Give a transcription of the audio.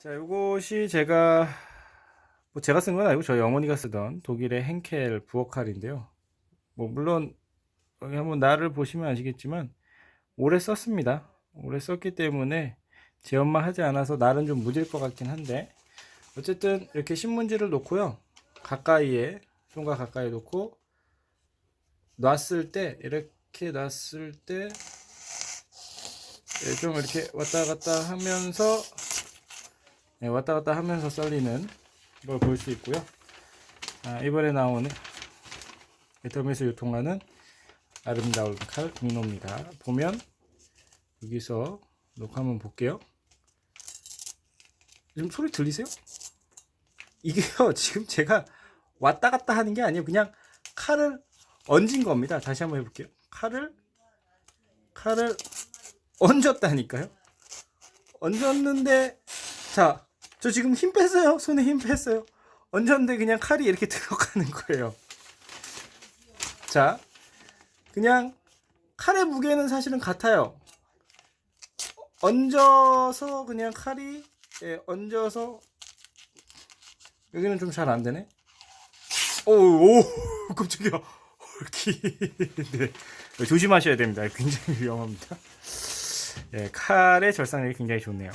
자, 이것이 제가 뭐 제가 쓴 건 아니고 저희 어머니가 쓰던 독일의 henkel 부엌 칼인데요. 뭐 물론 여기 한번 날을 보시면 아시겠지만 오래 썼습니다. 오래 썼기 때문에 제 엄마 하지 않아서 날은 좀 무딜 것 같긴 한데 어쨌든 이렇게 신문지를 놓고요. 가까이에 손과 가까이 놓고 놨을 때 이렇게 놨을 때 예, 좀 이렇게 왔다 갔다 하면서 네, 왔다 갔다 하면서 썰리는 걸 볼 수 있고요. 아, 이번에 나오는 애터미에서 유통하는 아름다운 칼 미노입니다. 보면 여기서 녹화 한번 볼게요. 지금 소리 들리세요? 이게요 지금 제가 왔다 갔다 하는 게 아니에요. 그냥 칼을 얹은 겁니다. 다시 한번 해볼게요. 칼을 칼을 얹었다니까요. 얹었는데 자, 저 지금 힘 뺐어요. 손에 힘 뺐어요. 얹었는데 그냥 칼이 이렇게 들어가는 거예요. 자, 그냥 칼의 무게는 사실은 같아요. 얹어서 그냥 칼이 예, 얹어서 여기는 좀 잘 안 되네. 오, 오, 깜짝이야. 네. 조심하셔야 됩니다. 굉장히 위험합니다. 예, 칼의 절상력이 굉장히 좋네요.